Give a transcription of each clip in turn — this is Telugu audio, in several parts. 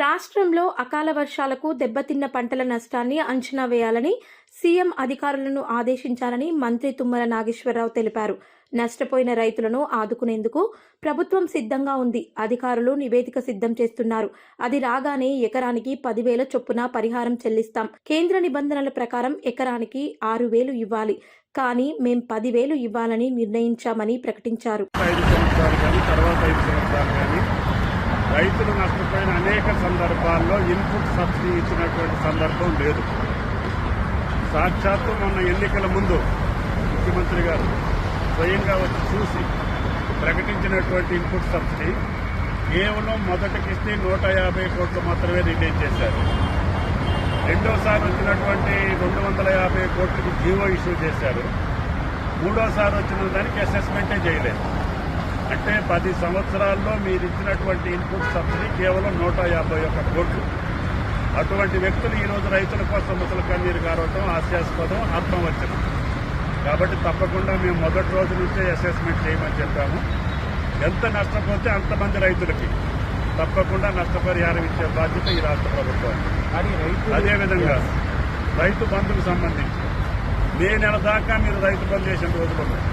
రాష్ట్రంలో అకాల వర్షాలకు దెబ్బతిన్న పంటల నష్టాన్ని అంచనా వేయాలని సీఎం అధికారులను ఆదేశించాలని మంత్రి తుమ్మల నాగేశ్వరరావు తెలిపారు. నష్టపోయిన రైతులను ఆదుకునేందుకు ప్రభుత్వం సిద్ధంగా ఉంది. అధికారులు నివేదిక సిద్ధం చేస్తున్నారు. అది రాగానే ఎకరానికి పదివేల చొప్పున పరిహారం చెల్లిస్తాం. కేంద్ర నిబంధనల ప్రకారం ఎకరానికి ఆరు వేలు ఇవ్వాలి. కానీ మేం పదివేలు ఇవ్వాలని నిర్ణయించామని ప్రకటించారు ఐదు సంవత్సరాలు కానీ తర్వాత ఐదు సంవత్సరాలు కానీ రైతులు నష్టపోయిన అనేక సందర్భాల్లో ఇన్పుట్ సబ్సిడీ ఇచ్చినటువంటి సందర్భం లేదు. సాక్షాత్తు మొన్న ఎన్నికల ముందు ముఖ్యమంత్రి గారు స్వయంగా వచ్చి చూసి ప్రకటించినటువంటి ఇన్పుట్ సబ్సిడీ కేవలం మొదటి కిస్తీ నూట యాభై కోట్లు మాత్రమే రిలీజ్ చేశారు. రెండోసారి వచ్చినటువంటి రెండు వందల యాభై కోట్లకి జీవో ఇష్యూ చేశారు. మూడోసారి వచ్చిన దానికి అసెస్మెంటే చేయలేదు. అంటే పది సంవత్సరాల్లో మీరు ఇచ్చినటువంటి ఇన్పుట్ సబ్సిడీ కేవలం నూట యాభై ఒక్క కోట్లు. అటువంటి వ్యక్తులు ఈరోజు రైతుల కోసం ముసలి కన్నీరు గారవటం హాస్యాస్పదం ఆత్మవచనం కాబట్టి తప్పకుండా మేము మొదటి రోజు నుంచే అసెస్మెంట్ చేయమని చెప్పాము. ఎంత నష్టపోతే అంతమంది రైతులకి. తప్పకుండా నష్టపరిహారం ఇచ్చే బాధ్యత ఈ రాష్ట్ర రైతు అదేవిధంగా రైతు బంధుకు సంబంధించి మే నెల దాకా మీరు రైతు బంధు చేసిన రోజులు ఉన్నాయి.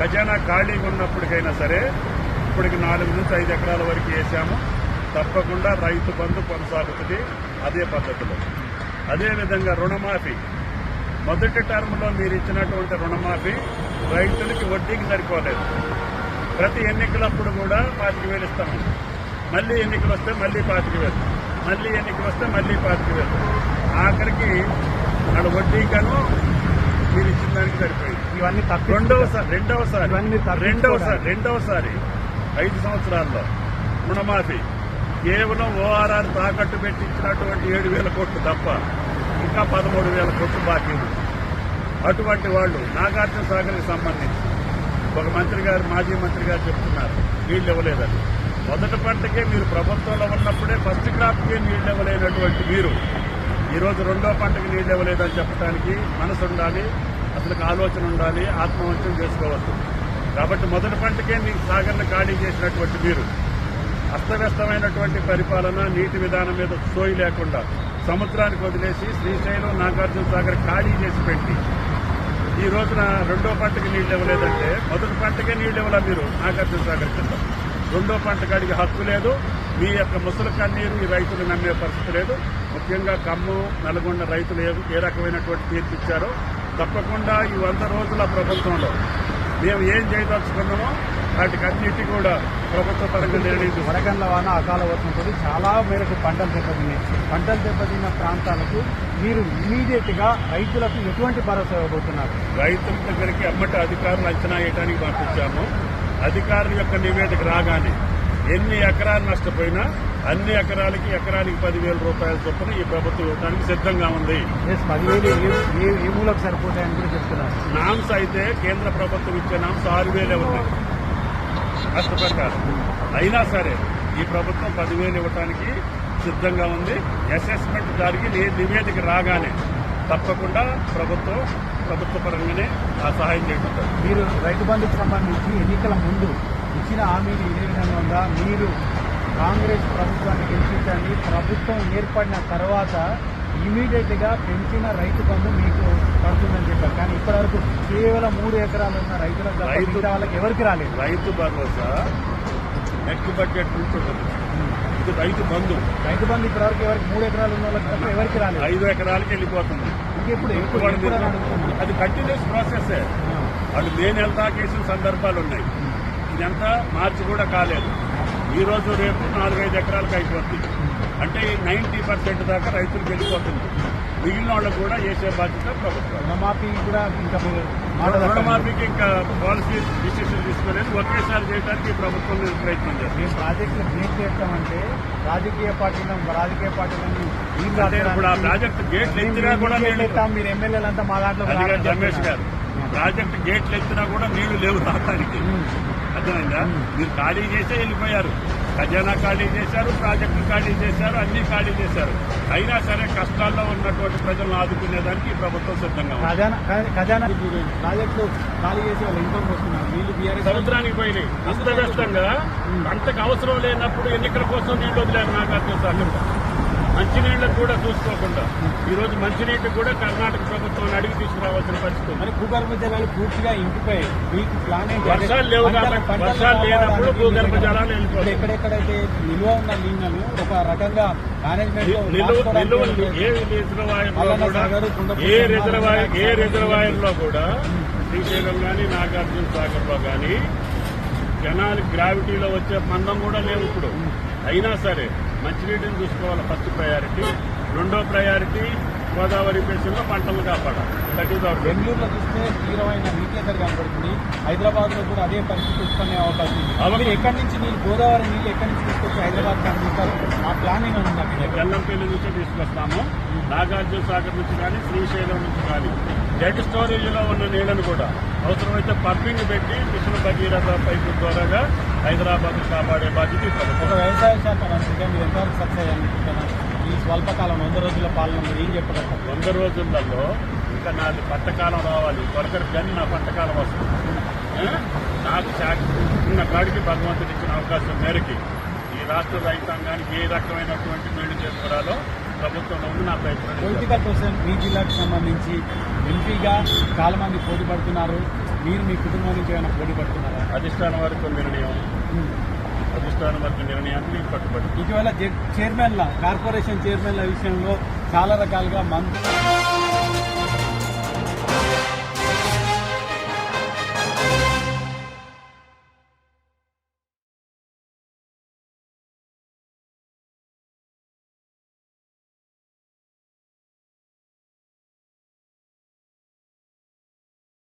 ఖజానా ఖాళీగా ఉన్నప్పటికైనా సరే ఇప్పటికి నాలుగు నుంచి ఐదు ఎకరాల వరకు వేసాము. తప్పకుండా రైతు బంధు కొనసాగుతుంది అదే పద్ధతిలో. అదేవిధంగా రుణమాఫీ. మొదటి టర్మ్లో మీరు ఇచ్చినటువంటి రుణమాఫీ రైతులకి వడ్డీకి సరిపోలేదు. ప్రతి ఎన్నికలప్పుడు కూడా పాతికి వేలు ఇస్తాము మళ్ళీ ఎన్నికలు వస్తే మళ్ళీ పాతికి వేలు. మళ్ళీ ఎన్నికలు వస్తే మళ్ళీ పాతికి వేలు. ఆఖరికి అక్కడ వడ్డీకను మీరు ఇచ్చిన దానికి సరిపోయింది. ఇవన్నీ తప్పి రెండవసారి రెండవసారి. రెండవసారి రెండవసారి ఐదు సంవత్సరాల్లో రుణమాఫీ. కేవలం ఓఆర్ఆర్ తాకట్టు పెట్టి ఇచ్చినటువంటి ఏడు వేల కోట్లు తప్ప ఇంకా పదమూడు వేల కోట్లు బాకీ ఉంది. అటువంటి వాళ్ళు నాగార్జున సాగర్కి సంబంధించి ఒక మంత్రి గారు మాజీ మంత్రి గారు చెప్తున్నారు నీళ్ళు ఇవ్వలేదని. మొదటి పంటకే మీరు ప్రభుత్వంలో ఉన్నప్పుడే ఫస్ట్ క్రాప్కే నీళ్ళు ఇవ్వలేనటువంటి మీరు ఈరోజు రెండో పంటకి నీళ్ళు ఇవ్వలేదని చెప్పడానికి మనసు ఉండాలి అసలు ఆలోచన ఉండాలి ఆత్మహత్యం చేసుకోవద్దు కాబట్టి మొదటి పంటకే మీకు సాగర్ను ఖాళీ చేసినటువంటి మీరు. అస్తవ్యస్తమైనటువంటి పరిపాలన నీటి విధానం మీద సోయి లేకుండా సముద్రానికి వదిలేసి శ్రీశైలం నాగార్జున సాగర్ ఖాళీ చేసి పెట్టి ఈ రోజున రెండో పంటకి నీళ్ళు ఇవ్వలేదంటే మొదటి పంటకే నీళ్ళు ఇవ్వలే మీరు? నాగార్జున సాగర్ కింద. రెండో పంట కాడికి హక్కు లేదు. మీ యొక్క ముసలి కన్నీరు ఈ రైతులు నమ్మే పరిస్థితి లేదు. ముఖ్యంగా ఖమ్మం నల్గొండ రైతులు ఏ రకమైనటువంటి తీర్పు ఇచ్చారో తప్పకుండా ఈ వంద రోజుల ప్రభుత్వంలో మేము ఏం చేయదలుచుకున్నామో వాటికి అన్నిటి కూడా ప్రభుత్వ పరంగా నిర్ణయం తీసుకుంటాం. వడగండ్ల వాన అకాల వర్షంతో చాలా మేరకు పంటలు దెబ్బతిన్నాయి. పంటలు దెబ్బతిన్న ప్రాంతాలకు మీరు ఇమీడియట్గా రైతులకు ఎటువంటి భరోసా ఇవ్వబోతున్నారు? రైతుల దగ్గరికి అమ్మటి అధికారులు అంచనా వేయడానికి పంపించాము అధికారుల యొక్క నివేదిక రాగానే ఎన్ని ఎకరాలు నష్టపోయినా అన్ని ఎకరాలకి ఎకరానికి పదివేల రూపాయల చొప్పున ఈ ప్రభుత్వం ఇవ్వడానికి సిద్ధంగా ఉంది. ఏ- ఏ ఏ సరిపోతాయని కూడా చెప్తున్నారు. నామ్స్ అయితే కేంద్ర ప్రభుత్వం ఇచ్చే నామ్స్ ఆరు వేలే ఉన్నాయి అయినా సరే ఈ ప్రభుత్వం పదివేలు ఇవ్వడానికి సిద్ధంగా ఉంది. అసెస్మెంట్ జరిగి నివేదిక రాగానే తప్పకుండా ప్రభుత్వం ప్రభుత్వ పరంగానే ఆ సహాయం చేస్తుంది మీరు రైతు బంధుకు సంబంధించి ఎన్నికల ముందు ఇచ్చిన హామీలు ఇదే విధంగా ఉందా? మీరు కాంగ్రెస్ ప్రభుత్వాన్ని గెలిపించండి. ప్రభుత్వం ఏర్పడిన తర్వాత ఇమీడియట్గా పెంచిన రైతు బంధు మీకు పడుతుందని చెప్పారు. కానీ ఇప్పటివరకు కేవలం మూడు ఎకరాలు ఉన్న రైతులకు తప్ప రైతు- వాళ్ళకి ఎవరికి రాలేదు. రైతు భరోసా నెక్స్ట్ బడ్జెట్ నుంచి ఇది రైతు బంధు. రైతు బంధు ఇప్పటివరకు ఎవరికి మూడు ఎకరాలు ఉన్న వాళ్ళకి తప్ప ఎవరికి రాలేదు. ఐదు ఎకరాలకి వెళ్ళిపోతుంది. ఇంకెప్పుడు. అది కంటిన్యూస్ ప్రాసెస్ వాళ్ళు మే నెల దాకా వేసిన సందర్భాలు ఉన్నాయి. ఇదంతా మార్చి కూడా కాలేదు. ఈ రోజు రేపు నాలుగైదు ఎకరాలకు అయిపోతుంది. అంటే నైంటీ పర్సెంట్ దాకా రైతులకు వెళ్ళిపోతుంది మిగిలిన వాళ్ళకు కూడా వేసే బాధ్యత ప్రభుత్వం. రుణమాఫీ కూడా ఇంకా రుణమాఫీకి ఇంకా పాలసీ డిసిషన్ తీసుకోలేదు. ఒకేసారి చేయడానికి ప్రభుత్వం ప్రయత్నం చేస్తుంది. మేము ప్రాజెక్టులు బ్రేక్ చేస్తామంటే రాజకీయ పార్టీలను రాజకీయ పార్టీలను అంటే ఇప్పుడు ఆ ప్రాజెక్ట్ గేట్లు ఎత్తినా కూడా మీరు ఎమ్మెల్యేలంతా మా దాంట్లో రమేష్ గారు. ప్రాజెక్ట్ గేట్లు ఎత్తినా కూడా నీళ్ళు లేవు రావడానికి. అర్థమైందా. మీరు ఖాళీ చేసే వెళ్ళిపోయారు. ఖజానా ఖాళీ చేశారు ప్రాజెక్టులు ఖాళీ చేశారు అన్ని ఖాళీ చేశారు. అయినా సరే కష్టాల్లో ఉన్నటువంటి ప్రజలను ఆదుకునేదానికి ఈ ప్రభుత్వం సిద్ధంగా ఖజానా ప్రాజెక్టులు ఖాళీ చేసి వాళ్ళు ఇన్కమ్ వస్తున్నారు. వీళ్ళు బీఆర్ఎస్ సముద్రానికి పోయినాయి. అస్తవ్యస్తంగా అంతకు అవసరం లేనప్పుడు ఎన్నికల కోసం నీళ్ళు వదిలేరు నాగార్జున సాగర్ మంచినీళ్ళకు కూడా చూసుకోకుండా ఈ రోజు మంచినీటికి కూడా కర్ణాటక ప్రభుత్వం అడిగి తీసుకురావాల్సిన పరిస్థితి. మరి భూగర్భ జలాలు పూర్తిగా ఇంకిపోయాయి. మీకు ప్లాన్ వర్షాలు లేవు కాబట్టి వర్షాలు లేనప్పుడు భూగర్భ జలాలు వెళ్ళిపోతాయి. ఇప్పుడు ఎక్కడెక్కడైతే నిల్వ ఉన్న నీళ్ళను ఒక రకంగా మేనేజ్మెంట్ ఏ రిజర్వాయర్ ఏ రిజర్వాయర్ ఏ సాగర్. రిజర్వాయర్లో కూడా శ్రీశైలం గాని నాగార్జున సాగర్లో గాని జనాలు గ్రావిటీలో వచ్చే మందం కూడా లేవు ఇప్పుడు. అయినా సరే మంచినీటిని చూసుకోవాలి ఫస్ట్ ప్రయారిటీ రెండో ప్రయారిటీ గోదావరి బేసిన్లో పంటలు కాపాడాలి. దట్ ఈస్ అవర్ బెంగళూరులో చూస్తే తీవ్రమైన నీటి ఎద్దడి కనబడుతుంది హైదరాబాద్లో కూడా అదే పరిస్థితి ఉత్పన్నే అవకాశం ఉంది. మీరు ఎక్కడి నుంచి నీళ్ళు గోదావరి నీళ్ళు ఎక్కడి నుంచి తీసుకొచ్చి హైదరాబాద్కి అందిస్తారు ఆ ప్లానింగ్ ఉంది. బెల్లంపల్లి నుంచి తీసుకొస్తాము. నాగార్జున సాగర్ నుంచి కానీ శ్రీశైలం నుంచి కానీ. డెడ్ స్టోరేజ్లో ఉన్న నీళ్ళను కూడా అవసరమైతే పంపింగ్ పెట్టి మిషన్ భగీరథ పైపు ద్వారాగా హైదరాబాద్ కాపాడే బాధ్యత ఒక వ్యవసాయ శాఖ మంత్రిగా మీరు ఎంతవరకు సక్సెస్ ఈ స్వల్పకాలం వంద రోజుల పాలన మీరు ఏం చెప్పగలుగుతారు? వంద రోజులలో ఇంకా నాది పంటకాలం రావాలి. కొరకరికి కానీ నా పంటకాలం వస్తుంది? నాకు శాఖ ఉన్న కాడికి భగవంతుడు ఇచ్చిన అవకాశం మేరకి. ఈ రాష్ట్ర రైతాంగానికి ఏ రకమైనటువంటి మేలు చేకూరాలో ప్రభుత్వంలో ఉంది నా ప్రయత్నం. పొలిటికల్ పర్సన్ మీ జిల్లాకు సంబంధించి ఎంపీగా చాలా మంది పోటీ పడుతున్నారు. మీరు మీ కుటుంబం నుంచి ఏమైనా పోటీ పడుతున్నారా? అధిష్టానం వరకు నిర్ణయం. అధిష్టానం వరకు నిర్ణయాన్ని కట్టుబడి. ఇటీవల జెడ్ చైర్మన్ల కార్పొరేషన్ చైర్మన్ల విషయంలో చాలా రకాలుగా మంత్రులు